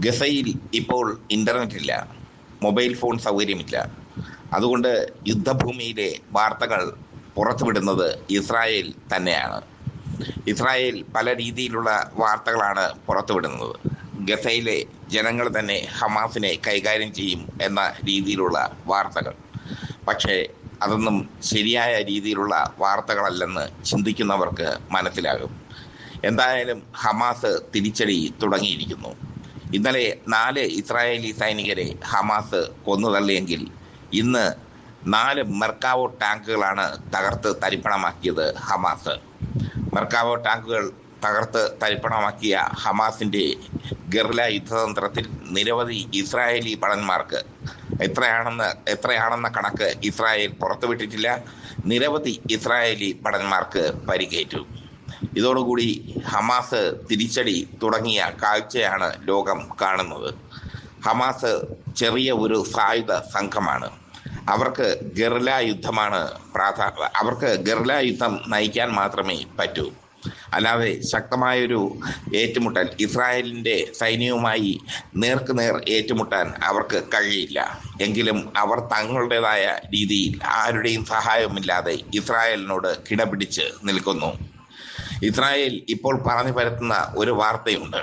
ഗസയിൽ ഇപ്പോൾ ഇന്റർനെറ്റ് ഇല്ല. മൊബൈൽ ഫോൺ സൗകര്യമില്ല. അതുകൊണ്ട് യുദ്ധഭൂമിയിലെ വാർത്തകൾ പുറത്തുവിടുന്നത് ഇസ്രായേൽ തന്നെയാണ്. ഇസ്രായേൽ പല രീതിയിലുള്ള വാർത്തകളാണ് പുറത്തുവിടുന്നത്. ഗസയിലെ ജനങ്ങൾ തന്നെ ഹമാസിനെ കൈകാര്യം ചെയ്യും എന്ന രീതിയിലുള്ള വാർത്തകൾ. പക്ഷേ അതൊന്നും ശരിയായ രീതിയിലുള്ള വാർത്തകളല്ലെന്ന് ചിന്തിക്കുന്നവർക്ക് മനസ്സിലാകും. എന്തായാലും ഹമാസ് തിരിച്ചടി തുടങ്ങിയിരിക്കുന്നു. ഇന്നലെ നാല് ഇസ്രായേലി സൈനികരെ ഹമാസ് കൊന്നുതള്ളിയെങ്കിൽ ഇന്ന് നാല് മെർക്കാവോ ടാങ്കുകളാണ് തകർത്ത് തരിപ്പണമാക്കിയത് ഹമാസ്. മെർക്കാവോ ടാങ്കുകൾ തകർത്ത് തരിപ്പണമാക്കിയ ഹമാസിന്റെ ഗർല യുദ്ധതന്ത്രത്തിൽ നിരവധി ഇസ്രായേലി ഭടന്മാർക്ക് എത്രയാണെന്ന് എത്രയാണെന്ന കണക്ക് ഇസ്രായേൽ പുറത്തുവിട്ടിട്ടില്ല. നിരവധി ഇസ്രായേലി ഭടന്മാർക്ക് പരിക്കേറ്റു. ഇതോടുകൂടി ഹമാസ് തിരിച്ചടി തുടങ്ങിയ കാഴ്ചയാണ് ലോകം കാണുന്നത്. ഹമാസ് ചെറിയ ഒരു സായുധ സംഘമാണ്. അവർക്ക് ഗർല യുദ്ധമാണ് പ്രാധാ അവർക്ക് ഗർല യുദ്ധം നയിക്കാൻ മാത്രമേ പറ്റൂ. അല്ലാതെ ശക്തമായൊരു ഏറ്റുമുട്ടൽ ഇസ്രായേലിന്റെ സൈന്യവുമായി നേർക്കുനേർ ഏറ്റുമുട്ടാൻ അവർക്ക് കഴിയില്ല. എങ്കിലും അവർ തങ്ങളുടേതായ രീതിയിൽ ആരുടെയും സഹായമില്ലാതെ ഇസ്രായേലിനോട് കിടപിടിച്ച് നിൽക്കുന്നു. ഇസ്രായേൽ ഇപ്പോൾ പറഞ്ഞു പരത്തുന്ന ഒരു വാർത്തയുണ്ട്.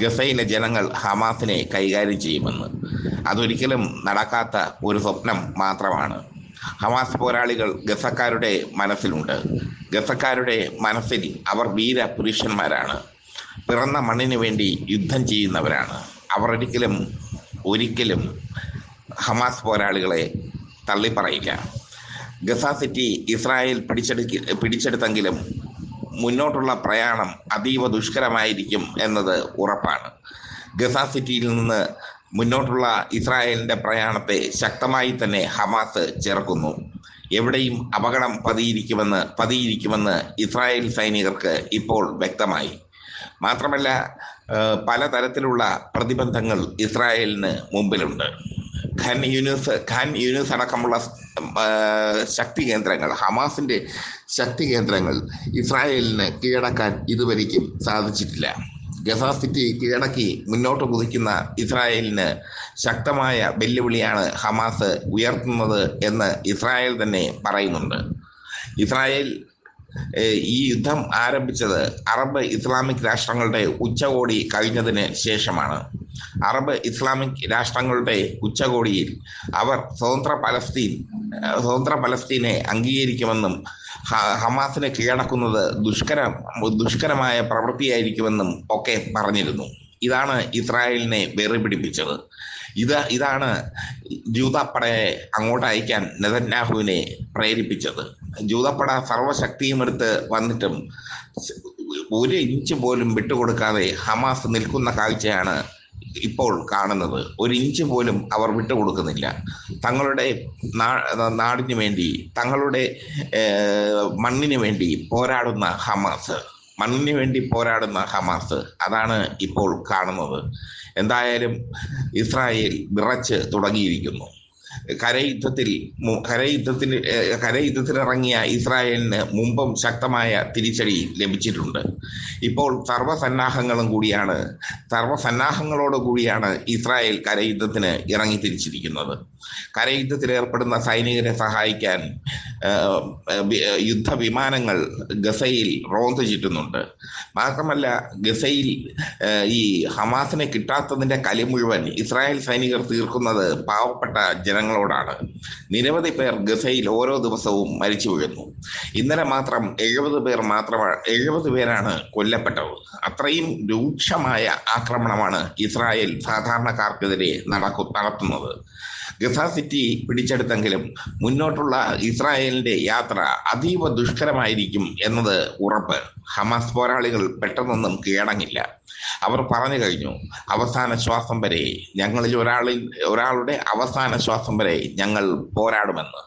ഗസയിലെ ജനങ്ങൾ ഹമാസിനെ കൈകാര്യം ചെയ്യുമെന്ന്. അതൊരിക്കലും നടക്കാത്ത ഒരു സ്വപ്നം മാത്രമാണ്. ഹമാസ് പോരാളികൾ ഗസക്കാരുടെ മനസ്സിലുണ്ട്. ഗസക്കാരുടെ മനസ്സിൽ അവർ വീര പുരുഷന്മാരാണ്. പിറന്ന മണ്ണിന് വേണ്ടി യുദ്ധം ചെയ്യുന്നവരാണ്. അവർ ഒരിക്കലും ഒരിക്കലും ഹമാസ് പോരാളികളെ തള്ളിപ്പറയില്ല. ഗസ സിറ്റി ഇസ്രായേൽ പിടിച്ചെടുക്കി പിടിച്ചെടുത്തെങ്കിലും മുന്നോട്ടുള്ള പ്രയാണം അതീവ ദുഷ്കരമായിരിക്കും എന്നത് ഉറപ്പാണ്. ഗസ സിറ്റിയിൽ നിന്ന് മുന്നോട്ടുള്ള ഇസ്രായേലിന്റെ പ്രയാണത്തെ ശക്തമായി തന്നെ ഹമാസ് ചേർക്കുന്നു എവിടെയും അപകടം പതിയിരിക്കുമെന്ന് പതിയിരിക്കുമെന്ന് ഇസ്രായേൽ സൈനികർക്ക് ഇപ്പോൾ വ്യക്തമായി. മാത്രമല്ല പലതരത്തിലുള്ള പ്രതിബന്ധങ്ങൾ ഇസ്രായേലിന് മുമ്പിലുണ്ട്. ഖാൻ യൂനിസ് ഖാൻ യൂനിസ് അടക്കമുള്ള ശക്തി കേന്ദ്രങ്ങൾ ഹമാസിന്റെ ശക്തി കേന്ദ്രങ്ങൾ ഇസ്രായേലിന് കീഴടക്കാൻ ഇതുവരെയ്ക്കും സാധിച്ചിട്ടില്ല. ഗസ സിറ്റി കീഴടക്കി മുന്നോട്ട് കുതിക്കുന്ന ഇസ്രായേലിന് ശക്തമായ വെല്ലുവിളിയാണ് ഹമാസ് ഉയർത്തുന്നത് എന്ന് ഇസ്രായേൽ തന്നെ പറയുന്നുണ്ട്. ഇസ്രായേൽ ഈ യുദ്ധം ആരംഭിച്ചത് അറബ് ഇസ്ലാമിക് രാഷ്ട്രങ്ങളുടെ ഉച്ചകോടി കഴിഞ്ഞതിന് ശേഷമാണ്. അറബ് ഇസ്ലാമിക് രാഷ്ട്രങ്ങളുടെ ഉച്ചകോടിയിൽ അവർ സ്വതന്ത്ര പലസ്തീൻ സ്വതന്ത്ര പലസ്തീനെ അംഗീകരിക്കുമെന്നും ഹമാസിനെ കീഴടക്കുന്നത് ദുഷ്കര ദുഷ്കരമായ പ്രവൃത്തിയായിരിക്കുമെന്നും ഒക്കെ പറഞ്ഞിരുന്നു. ഇതാണ് ഇസ്രായേലിനെ വെറി പിടിപ്പിച്ചത് ഇത് ഇതാണ് ജൂതപ്പടയെ അങ്ങോട്ട് അയക്കാൻ നെതന്യാഹുവിനെ പ്രേരിപ്പിച്ചത്. ജൂതപ്പട സർവശക്തിയും എടുത്ത് വന്നിട്ടും ഒരു ഇഞ്ച് പോലും വിട്ടുകൊടുക്കാതെ ഹമാസ് നിൽക്കുന്ന കാഴ്ചയാണ് ഇപ്പോൾ കാണുന്നത് ഒരു ഇഞ്ച് പോലും അവർ വിട്ടുകൊടുക്കുന്നില്ല. തങ്ങളുടെ നാടിന് വേണ്ടി തങ്ങളുടെ മണ്ണിന് വേണ്ടി പോരാടുന്ന ഹമാസ് മണ്ണിന് വേണ്ടി പോരാടുന്ന ഹമാസ് അതാണ് ഇപ്പോൾ കാണുന്നത്. എന്തായാലും ഇസ്രായേൽ വിറച്ച് തുടങ്ങിയിരിക്കുന്നു. കരയുദ്ധത്തിൽ കരയുദ്ധത്തിൽ കരയുദ്ധത്തിനിറങ്ങിയ ഇസ്രായേലിന് മുമ്പും ശക്തമായ തിരിച്ചടി ലഭിച്ചിട്ടുണ്ട്. ഇപ്പോൾ സർവസന്നാഹങ്ങളും കൂടിയാണ് സർവസന്നാഹങ്ങളോട് കൂടിയാണ് ഇസ്രായേൽ കരയുദ്ധത്തിന് ഇറങ്ങി തിരിച്ചിരിക്കുന്നത്. കരയുദ്ധത്തിൽ ഏർപ്പെടുന്ന സൈനികരെ സഹായിക്കാൻ യുദ്ധവിമാനങ്ങൾ ഗസയിൽ റോന്ത് ചുറ്റുന്നുണ്ട്. മാത്രമല്ല ഗസയിൽ ഈ ഹമാസിനെ കിട്ടാത്തതിന്റെ കലി മുഴുവൻ ഇസ്രായേൽ സൈനികർ തീർക്കുന്നത് പാവപ്പെട്ട ജനങ്ങളോടാണ്. നിരവധി പേർ ഗസയിൽ ഓരോ ദിവസവും മരിച്ചു വീഴുന്നു. ഇന്നലെ മാത്രം എഴുപത് പേർ മാത്രമാണ് എഴുപത് പേരാണ് കൊല്ലപ്പെട്ടത്. അത്രയും രൂക്ഷമായ ആക്രമണമാണ് ഇസ്രായേൽ സാധാരണക്കാർക്കെതിരെ നടക്കു നടത്തുന്നത്. ഗസ സിറ്റി പിടിച്ചെടുത്തെങ്കിലും മുന്നോട്ടുള്ള ഇസ്രായേലിന്റെ യാത്ര അതീവ ദുഷ്കരമായിരിക്കും എന്നത് ഉറപ്പ്. ഹമാസ് പോരാളികൾ പെട്ടെന്നൊന്നും കീഴടങ്ങില്ല. അവർ പറഞ്ഞു കഴിഞ്ഞു അവസാന ശ്വാസം വരെ ഞങ്ങളിൽ ഒരാളിൽ ഒരാളുടെ അവസാന ശ്വാസം വരെ ഞങ്ങൾ പോരാടുമെന്ന്.